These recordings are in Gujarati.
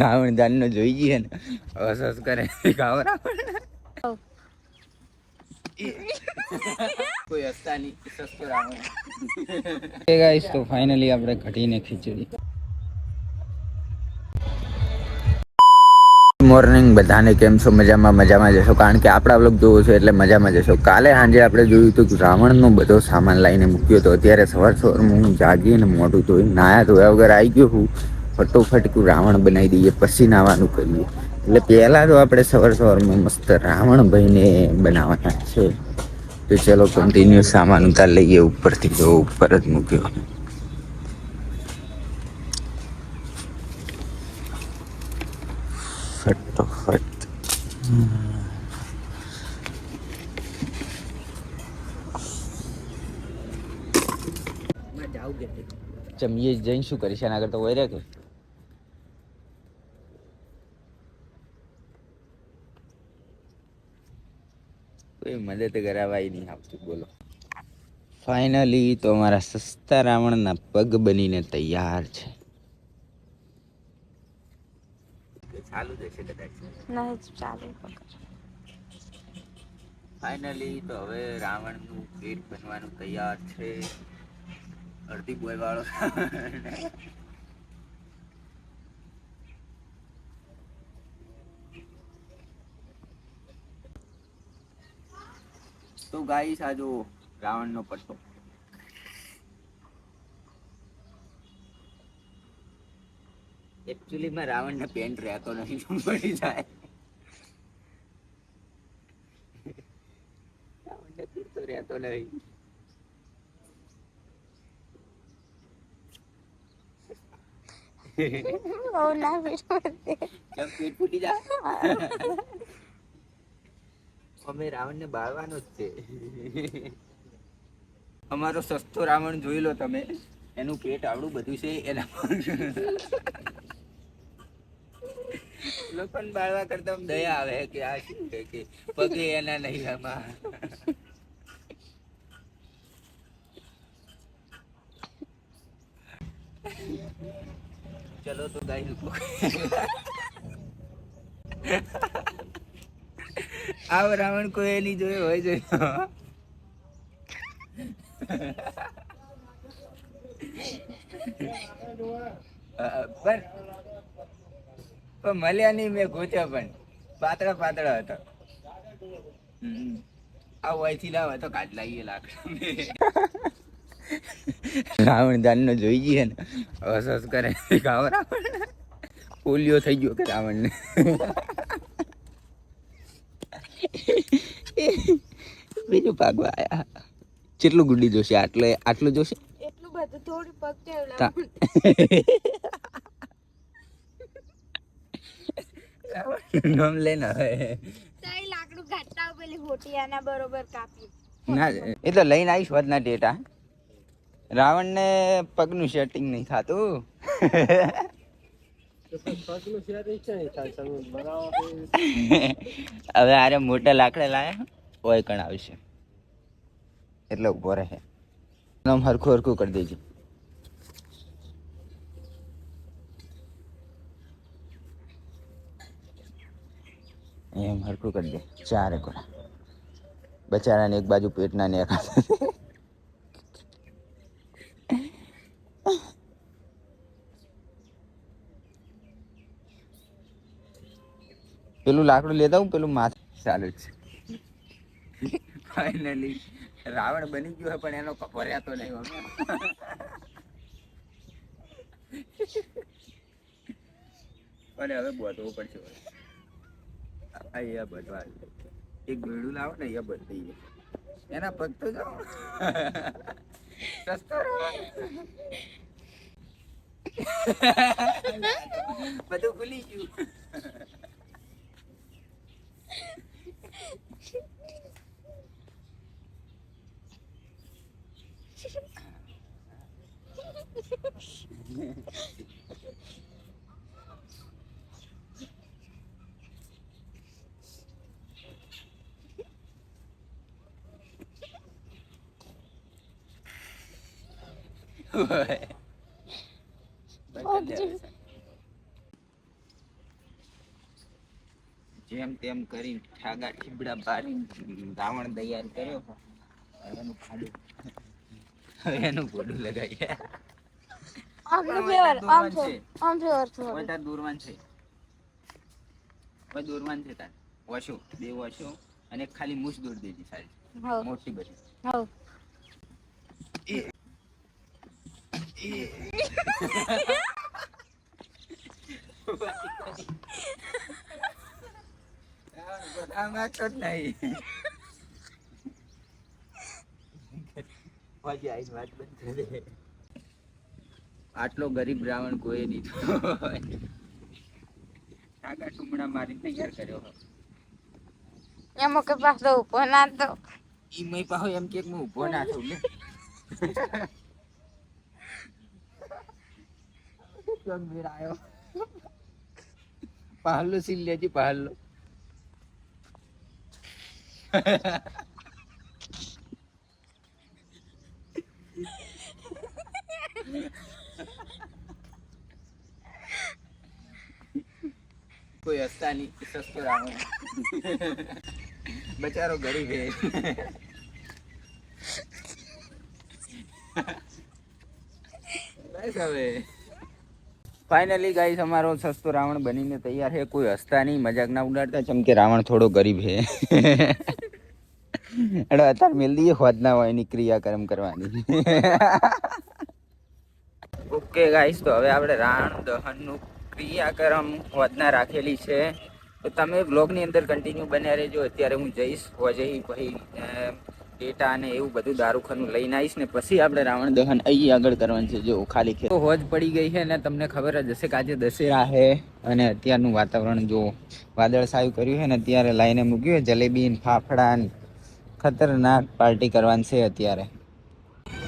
રાવણ દાન નો જોઈ જઈએ ને. હસ હસ કરે. ખાવ રાવણ. કોઈ હસતા નહીં. સસ્તો રાવણ. ગાઈસ તો ફાઇનલી આપણે ઘટીને ખીચડી. મોર્નિંગ બધાને કેમ છો? મજામાં મજામાં જશો? કારણ કે આપણા બ્લોગ જોવો છો એટલે મજામાં જશો. કાલે સાંજે આપણે જોયું હતું કે રાવણનો બધો સામાન લાવીને મૂક્યો હતો. અત્યારે સવાર સવારમાં હું જાગીને મોઢું ધોઈ નાયા ધોયા વગર આવી ગયો હું. ફટોફટ કું રાવણ બનાવી દઈએ, પછી નાવાનું કરીએ. એટલે પહેલાં તો આપણે સવાર સવારમાં મસ્ત રાવણ ભાઈને બનાવવાના છે. તો ચલો કન્ટિન્યુ સામાન ઉતાર લઈએ ઉપરથી, જો ઉપર જ મૂક્યો. ફટોફટ ચમીએ જઈને શું કરીશ? એના કરતા હોય કે? કોઈ મદદ કરાવાય નહીં આવતું બોલો. ફાઇનલી તો અમારા સસ્તા રાવણના પગ બનીને તૈયાર છે. ચાલુ જશે કદાચ. નહીં ચાલુ ફાઇનલી તો હવે રાવણનું પેટ બનવાનું તૈયાર છે. અડધી બોય વાળો તો ગાઈસ આ જો રાવણનો પટ્ટો. એકચ્યુઅલી માં રાવણને પેન્ટ રહેતો નહીં તો મળી જાય. રાવણને રહેતો નહીં બહુ ના પેટ ફૂટી. જાય? અમે રાવણને બાળવાનો જ છે. અમારો સસ્તો રાવણ જોઈ લો તમે. એનું પેટ આવડું બધું છે એના લોકોને બાળવા કરતા દયા આવે કે આ શું છે કે પગે એના નહીં આમાં ચલો તો ગાઈ આવ રાવણ કોઈ નહીં જોયો હોય જોયો પણ પણ મળ્યા નહીં મેં ગોત્યા પણ. પાતળા પાતળા હતા. આ વયથી લાવે તો કાઢ લાવીએ લાકડા. રાવણ દાન નો જોઈ જઈએ ને હસ કરે. ખાવ રાવણ પોલિયો થઈ ગયો કે રાવણને. બીજું ભાગવા આયા. કેટલું ગુડી જોશે? આટલે આટલું જોશે? એટલું બધું થોડું પગ તા- ટેવલા નામ લે ને હવે. તાઈ લાકડું ઘાટા પેલી હોટિયાના બરોબર કાપી. ના એ તો લઈને આવીશ વધના ડેટા. રાવણને પગનું સેટિંગ નહીં થતું. હવે આરે મોટા લાકડા લાયા. ઓય કણ આવશે એટલે ઊભો રહે. નામ હરખું હરખું કરી દેજે. એમ હરખું કરી દે. ચારે કોરા બચારાને એક બાજુ પેટના ને પેલું લાકડું લેતા હું પેલું માથ. ચાલુ છે. ફાઇનલી રાવણ બની ગયો પણ એનો કપો રહેતો નહીં. અને હવે બોધવું પડશે. અહીંયા બધવા એક ભેડું લાવો ને અહીંયા જાય. એના પગ તો જાઓ સસ્તો બધું ભૂલી ગયું. જેમ તેમ કરીને ઠાગા ઠીબડા બારીને રાવણ તૈયાર કર્યો. એનું ખાડું. એનું ઘોડું લગાવ્યા છે. દૂરવાન છે. તાર. વશો બે અને ખાલી મૂછ દૂર દેજી સારી મોટી બધી. આમાં તો નહીં પછી આઈને વાત બંધ કરે. આટલો ગરીબ રાવણ કોઈ દીધો ટાકા ટુમડા મારી તૈયાર કર્યો. એમાં કે પાછો ઊભો ના તો ઈ મય પાહો એમ કે હું ઊભો ના થઉં લે કેમ મેળ આયો પહાડલો સીલ લેજી પહાડલો કોઈ હસતા નહીં સસ્તો રાવણ બચારો ગરીબ હે બસ હવે ફાઇનલી ગાઈસ અમારો સસ્તો રાવણ બનીને તૈયાર છે. કોઈ હસતા નહીં, મજાક ના ઉડાડતા ચમ કે રાવણ થોડો ગરીબ છે. એટલે અત્યારે મેલદી હોદ ના હોય, એની ક્રિયાકર્મ કરવાની. ઓકે ગાઈસ તો હવે આપણે રાવણ દહનનું ક્રિયાકર્મ હોદના રાખેલી છે. તો તમે બ્લોગની અંદર કન્ટિન્યુ બન્યા રહેજો. અત્યારે હું જઈશ હોજે પછી ડેટા અને એવું બધું દારૂખાનું લઈને આવીશ ને પછી આપણે રાવણ દહન અહીં આગળ કરવાનું છે જો ખાલી ખેત હોજ પડી ગઈ છે ને તમને ખબર જ હશે કે આજે દશેરા છે અને અત્યારનું વાતાવરણ જો વાદળ સાયું કર્યું છે ને અત્યારે લાઈને મૂક્યું છે જલેબી ફાફડા ખતરનાક પાર્ટી કરવાની છે અત્યારે.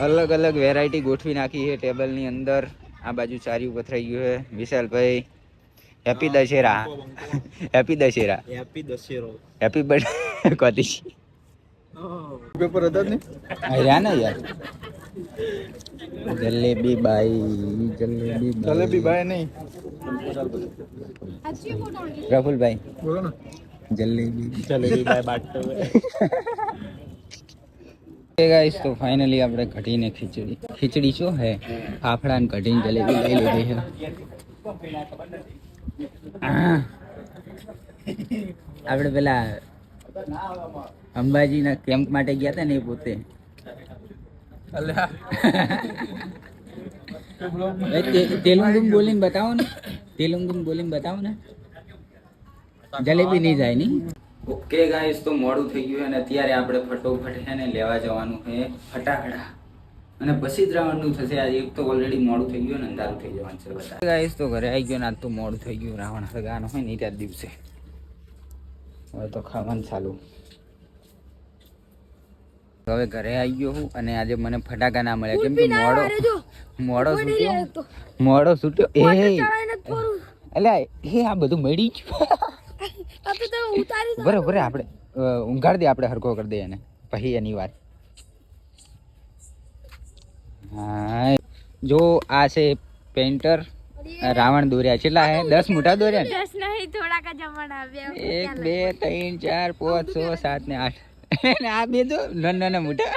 અલગ અલગ વેરાયટી ગોઠવી નાખી છે ટેબલની અંદર. આ બાજુ ચારિયું પથરાઈ ગયું છે. વિશાલભાઈ happy Dussehra. Happy Dussehra. Happy દશેરો happy birthday કોતી પેપર હતા ને રહ્યા ને યાર. જલેબી બાઈ જલેબી જલેબી બાઈ નહીં. પ્રફુલભાઈ બોલો ને. જલેબી જલેબી બાઈ બાટતો ગાઈસ તો ફાઇનલી આપણે કઢીને ખીચડી. ખીચડી શું હે? ફાફડા ને કઢીને જલેબી લઈ લીધી છે. આપણે પેલા અંબાજીના કેમ્પ માટે ગયા હતા ને એ પોતે. તેલુંગુમ બોલીને બતાવો ને. તેલુંગુમ બોલીને બતાવો ને. જલેબી નહીં જાય નહીં. ઓકે ગાઈસ તો મોડું થઈ ગયું અને અત્યારે આપણે ફટોફટ છે ને લેવા જવાનું છે ફટાકડા. અને પછી જ રાવણનું થશે. આજે એક તો ઓલરેડી મોડું થઈ ગયું ને અંધારું થઈ જવાનું છે બધા. ગાઈસ તો ઘરે આવી ગયો ને. આજ તો મોડું થઈ ગયું. રાવણ સગાનો હોય ને ત્યાં દિવસે. હવે તો ખાવાનું ચાલુ. હવે ઘરે આવી ગયો હું અને આજે મને ફટાકા ના મળ્યા. કેમ કે મોડો મોડો છૂટ્યો. મોડો છૂટ્યો. એ એટલે એ આ બધું મળી ગયું. બરાબર બરાબર આપણે ઊંઘાડી દે આપણે હરકો કરી દઈએ એને. પછી એની વાત. હા જો આ છે પેન્ટર રાવણ દોર્યા. કેટલા હે? દસ મોટા દોર્યા ને? દસ નહીં થોડાક જ આવ્યા. એક બે ત્રણ ચાર પાંચ છ સાત ને આઠ. આ બે તો નાના નાના મોટા.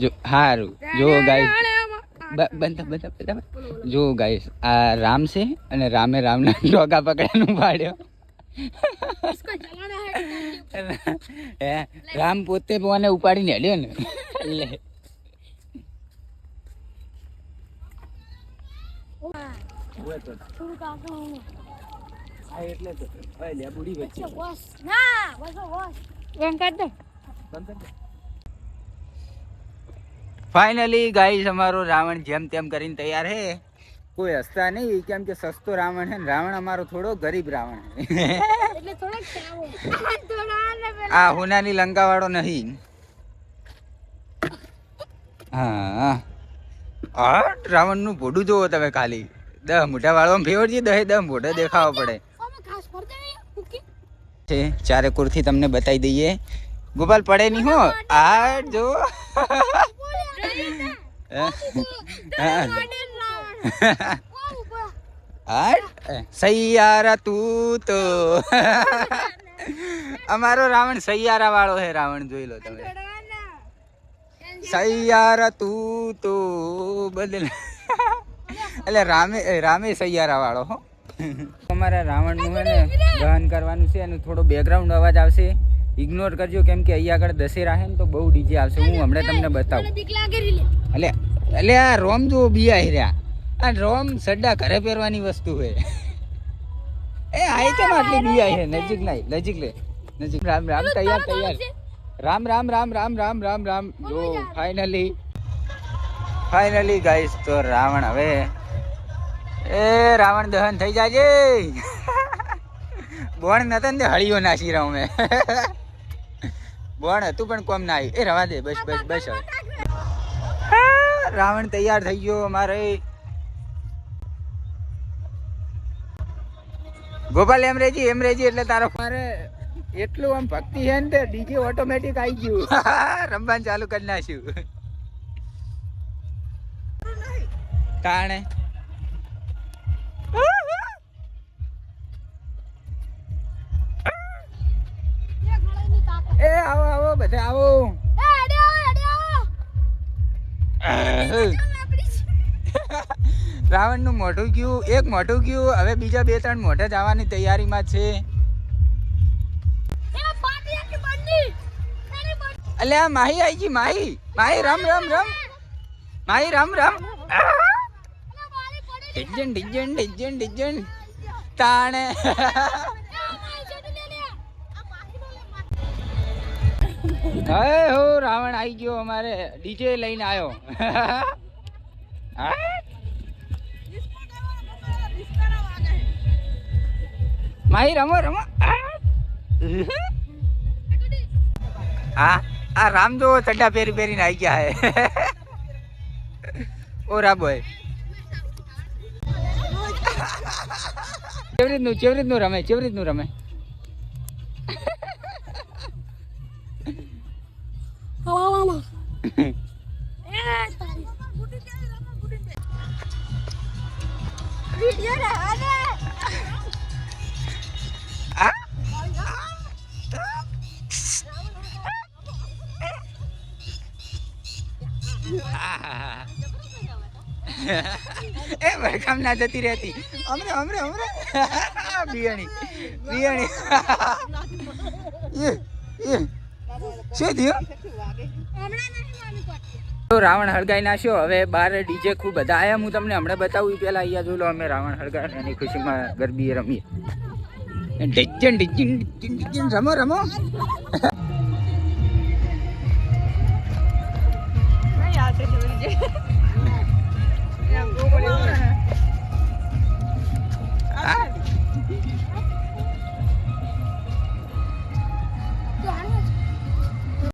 જો હારું. જો ગાઈસ બનતા બનતા બંધ જો ગાઈસ આ રામ છે અને રામે રામના ડોગા પકડવાનું પાડ્યો. રામ પોતે મને ઉપાડીને હેડ્યો ને. લે ફાઇનલી ગાઈસ અમારો રાવણ જેમ તેમ કરીને તૈયાર હે. કોઈ હસતા નહીં કેમ કે સસ્તો રાવણ હે રાવણ અમારો થોડો ગરીબ રાવણ હે. આ હોનાની લંકા વાળો નહીં. હા. આ રાવણનું ભોડું જોવો તમે ખાલી. દહ મોટા વાળો ફેવરજી દહે દહ મોઢે દેખાવો પડે આમાં ખાસ ફરતે નહીં છે. ચારે કુરથી તમને બતાવી દઈએ. ગોપાલ પડે નહીં હો. આ જો. સૈયારા તું તો. અમારો રાવણ સૈયારા વાળો હે, રાવણ જોઈ લો તમે. સૈયારા તું તો બદલ. એટલે રામે રામે સૈયારા વાળો હો. અમારા રાવણનું છે ને દહન કરવાનું છે અને થોડો બેકગ્રાઉન્ડ અવાજ આવશે. ઇગ્નોર કરજો કેમ કે અહીંયા આગળ દશેરા છે ને તો બહુ ડીજે આવશે. હું હમણાં તમને બતાવું. એટલે એટલે આ રોમ જો આવી રહ્યા. આ રોમ સડ્ડા ઘરે પહેરવાની વસ્તુ છે. એ આઈ કેમ આટલી બિયા છે? નજીક નહીં નજીક લે. નજીક. રામ રામ તૈયાર તૈયાર. રામ રામ રામ રામ રામ રામ રામ. જો ફાઇનલી ફાઇનલી ગાઈસ તો રાવણ હવે એ રાવણ દહન થઈ જાજે. બોણ નતા ને હળીઓ નાસી રહું મેં. બોણ હતું પણ કોમ ના એ રવા દે, બસ બસ બસ હવે. રાવણ તૈયાર થઈ ગયો અમારે. ગોપાલ, એમ રેજી એમ રેજી એટલે તારો મારે એટલું આમ ભક્તિ છે ને તે ડીજે ઓટોમેટિક આવી ગયું. રમવાનું ચાલુ કરી નાખ્યું. તાણે આવો. આવો બધા રાવણનું મોઢું ગયું એક મોઢું ગયું હવે બીજા બે ત્રણ મોઢે જવાની તૈયારીમાં છે. અલ્યા માહી આઈ ગઈ માહી. માહી રમ રમ રમ. માહી રમ રમ. ડિજન ડિજન ડિજન ડિજન તાણે. હે હો, રાવણ આવી ગયો અમારે. ડીજે લઈને આવ્યો માહી, રમો રમો. હા? આ રામ જો ચડ્ડા પહેરી પહેરીને આવી ગયા હે. ઓ રાબોય ચેવરીતનું ચેવરીતનું રમે ચેવરીતનું રમે? એ વડકામ ના જતી રહેતી. અમરે અમરે અમરે. બિયાણી બિયાણી. શું થયું? તો રાવણ હળગાઈ નાખ્યો હવે બાર ડીજે ખૂબ બધા આયા. હું તમને હમણાં બતાવું પહેલાં અહીંયા જોઈ લો, અમે રાવણ હળગાઈ એની ખુશીમાં ગરબી રમીએ. ડિજન ડિજન ડિજન. રમો રમો.